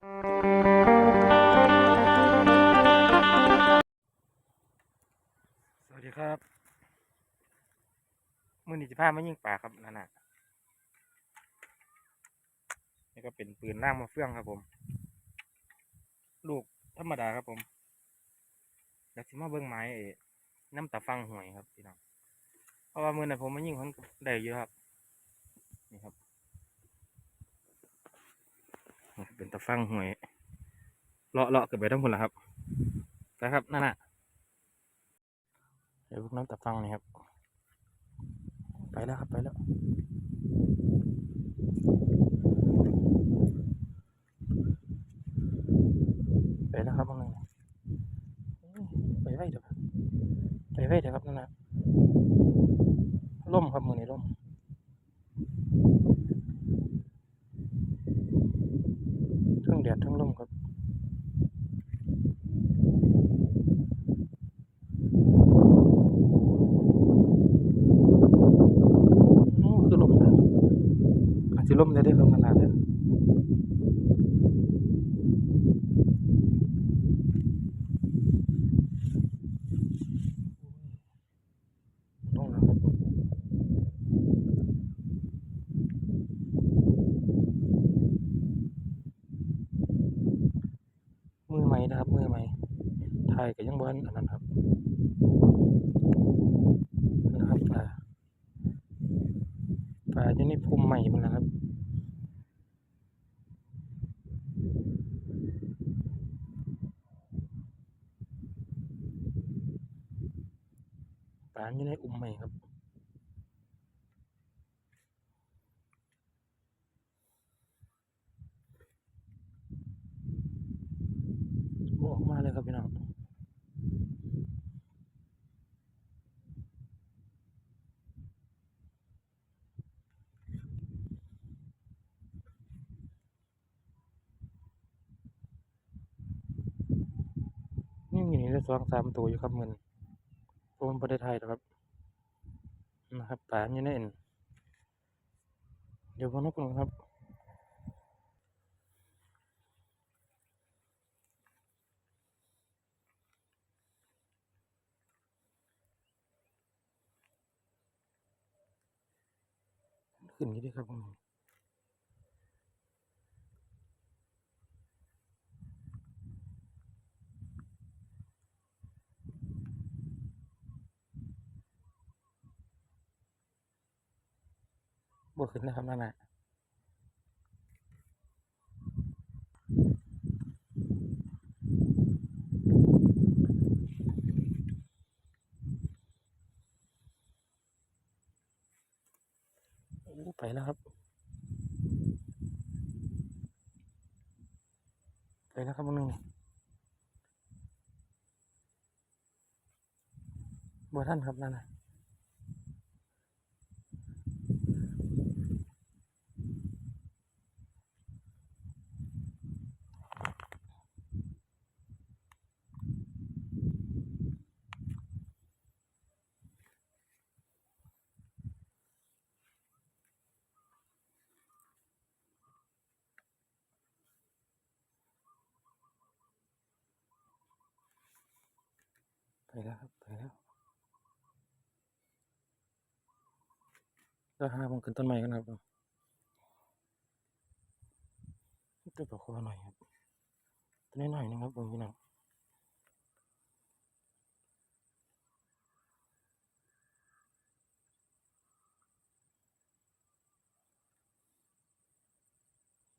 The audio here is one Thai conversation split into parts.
สวัสดีครับมือนีจะพามายิงป่าครับนั่นน่ะนี่ก็เป็นปืนล่างมาเฟื่องครับผม ลูกธรรมดาครับผมแล้วสิมาเบิ้งไม้ไอ้น้ำตาฟังห่วยครับพี่น้องเพราะว่ามือนั้นผมมายิงคนได้เยอะครับ นี่ครับนี่ เป็นตาฟังหวยเลาะเลาะเกิดไปทั้งคนละครับนะครับนั่นน่ะเดี๋ยวพวกน้ำตาฟังนี่ครับ ไปแล้วครับไปแล้วไปแล้วครับพวกนึงไปไว้เดี๋ยวไปไว้เดี๋ยวครับนั่นนะล่มครับมือนี้ล่มทั้งแดดทั้งลมครับ โอ้คือลมนะอาจจะ ลมได้ได้ลมขนาดเลยลงแล้วครับมือใหม่นะครับ มือใหม่ถ่ายกับยังบอลอันนั้นครับนะครับปลาปลาอยู่ในภูมิใหม่มันนะครับ ปลาอยู่ในอุ้มใหม่ครับอ้อกมาเลยครับพี่น้องนี่อยู่นี่ได้สองสามตัวอยู่ครับมัน ผมประเทศไทยนะครับนะครับปลาอยู่ในเอ็นเดี๋ยวพอนกกันครับขึ้นนี้ด้วยครับผม ขึ้นนะครับนั่นน่ะไปแล้วครับ ไปแล้วครับมึงนึงบัวท่านครับนั่นน่ะ แล้วครับไปแล้วก็ห้าผมขึ้นต้นไม้กันครับตัวปลาคอหน่อยครับตัวนี้หน่อยนะครับผมพี่น้อง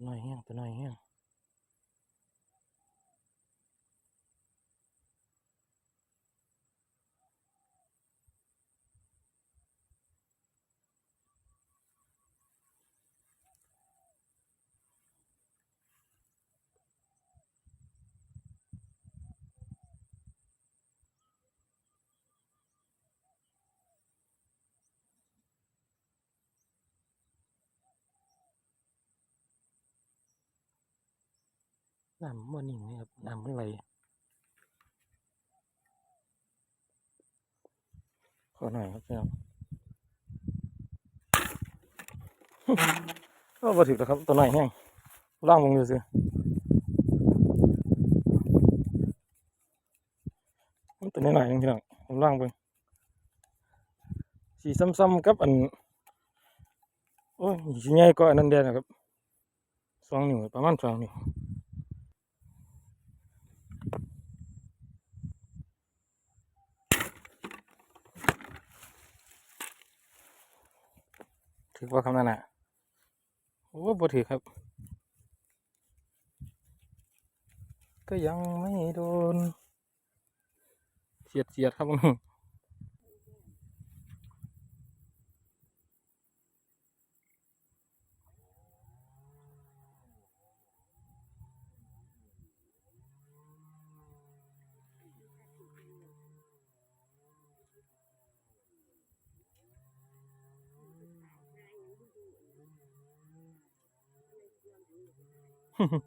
หน้อยแห้งตัวหน้อยแห้ง น้ำมันนิ่งนะครับน้ำมันไหลขอหน่อยครับพี่น้องก็มาถึกแล้วครับตัวไหน่แห้งล่างลงอยู่สิมันตัวไหนไหยนพี่น้องล่างไปสีซ้ำๆกับอันโอ้ยสีใหญ่กว่าอันนั้นเดีนะครับสองนิ้วประมาณสองนิ้ว ถือว่าคำนั้นน่ะโอ้บ่ถือครับ ก็ยังไม่โดนเสียดเสียดครับ 哼 哼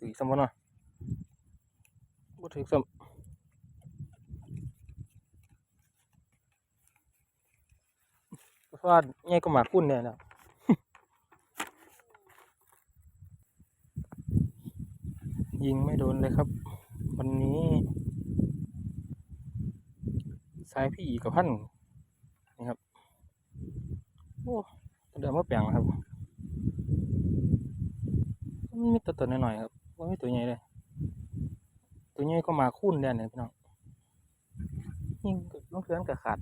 ถือสมบูรณ์นาะบ่ถือสมเพราะว่าใหญ่ก็หมาคุ้นเนี่ยนะยิงไม่โดนเลยครับ วันนี้สายพี่อีกับพันนี่ครับ โอ้เดี๋ยวมาแปลงนะครับมันมีตัวตัวน้อยๆครับ ว่ามีตัวใหญ่เลย ตัวใหญ่ก็มาคุ้นแน่เนี่ยพี่น้องยิ่งลูกเสือนกับขาด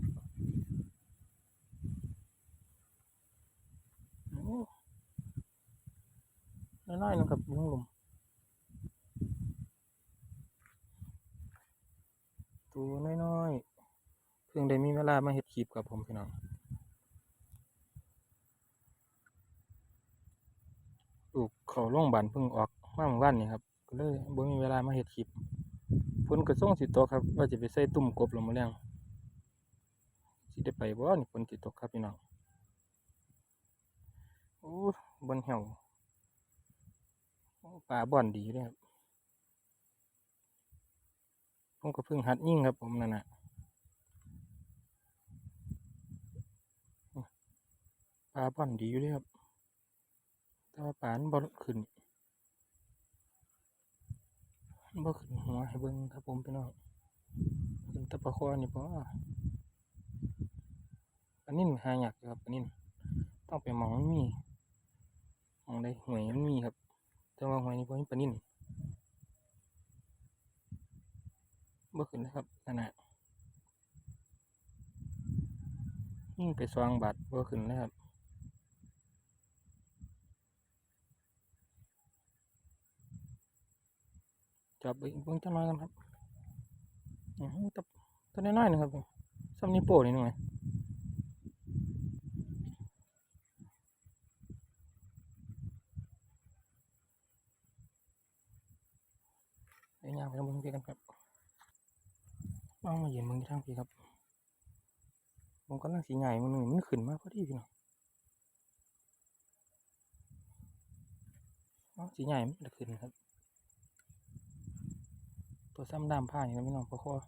น้อยๆนะครับลุงลุมตัวน้อยๆเพิ่งได้มีเวลามาเฮ็ดคลิปกับผมพี่น้องลูกเขาโรงบาลเพิ่งออก มาเมื่อวานนี่ครับก็เลยบ่มีเวลามาเฮ็ดคลิปฝนก็ส่งสิตกครับ ว่าจะไปใส่ตุ่มกบลงมาแรงสิได้ไปบ่นี่ฝนสิตกครับพี่น้องโอ้บนเหี่ยวปลาบ่อนดีเลยครับผมก็เพิ่งหัดยิ่งครับผมนั่นน่ะปลาบ่อนดีอยู่เลยครับแต่ว่าปลามันบ่ขึ้น บ่ขึ้นหัวให้เบิ่งครับผมพี่น้องขึ้นตะปลาคอนี่บ่ปนิ่นหายากครับปนิ่นต้องไปมองมันมีมองใดหวยมันมีครับ แต่ว่าหวยนี้บ่มีปนิ่นบ่ขึ้นนะครับขนน่ะยิ่งไปสองบาทบ่ขึ้นนะครับ จับไปเบิ่งจังน้อยกันครับตัวตัวน้อยๆหนึงครับซ้ำนิ้วโปนี่หนึงไงไอ้ยางไปทางเบิ่งพี่กันครับเอามาเยืนเบิ่งที่ทางพี่ครับผมกำลังสีใหญ่มันมันขึ้นมากพอดีพี่น้องสีใหญ่มันจะขึ้นครับ ตัวซ้ำดามผ้าอย่างนี้นะพี่น้องเพราะว่า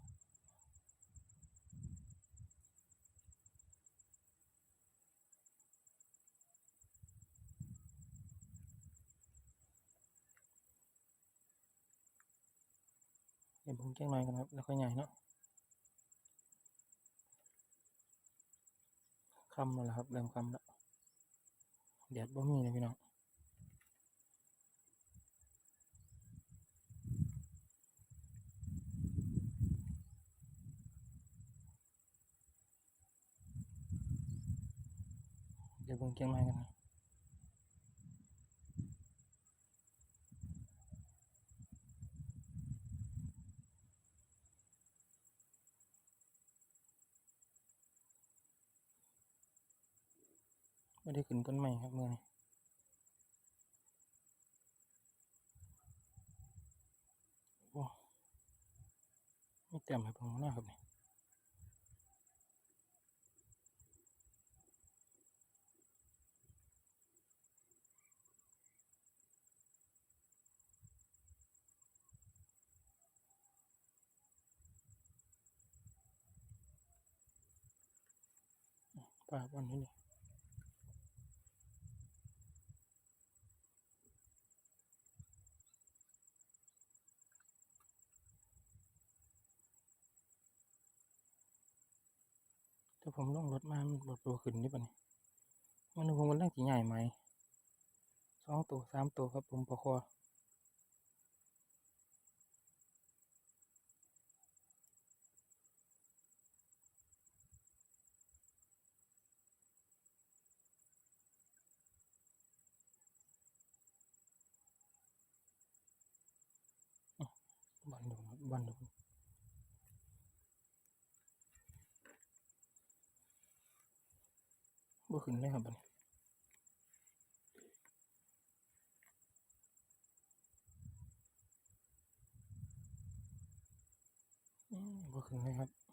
เดี๋ยวผมแจ้งหน่อยกันครับแล้วค่อยใหญ่เนาะคำแล้วครับเริ่มคำแล้วแดดบ่มีเลยพี่น้อง ดี๋ยวเบิ่งเกียงไม้กันนะไม่ได้ขึ้นต้นไม้ครับเมื่อนี้โอ้ไม่เต็มให้ผมหน้าครับนี่ ป้าบ้านนี้นี่ถ้าผมลงรถมามันบดตัวขึ้นนี่ปะนี่มันนึกว่ามันเรื่องสีใหญ่ไหมสองตัวสามตัวครับผมประคอบั นดูครับบันดูบ่ขึ้นเลยครับบัดนอืมบ่ขึ้นเลยครับ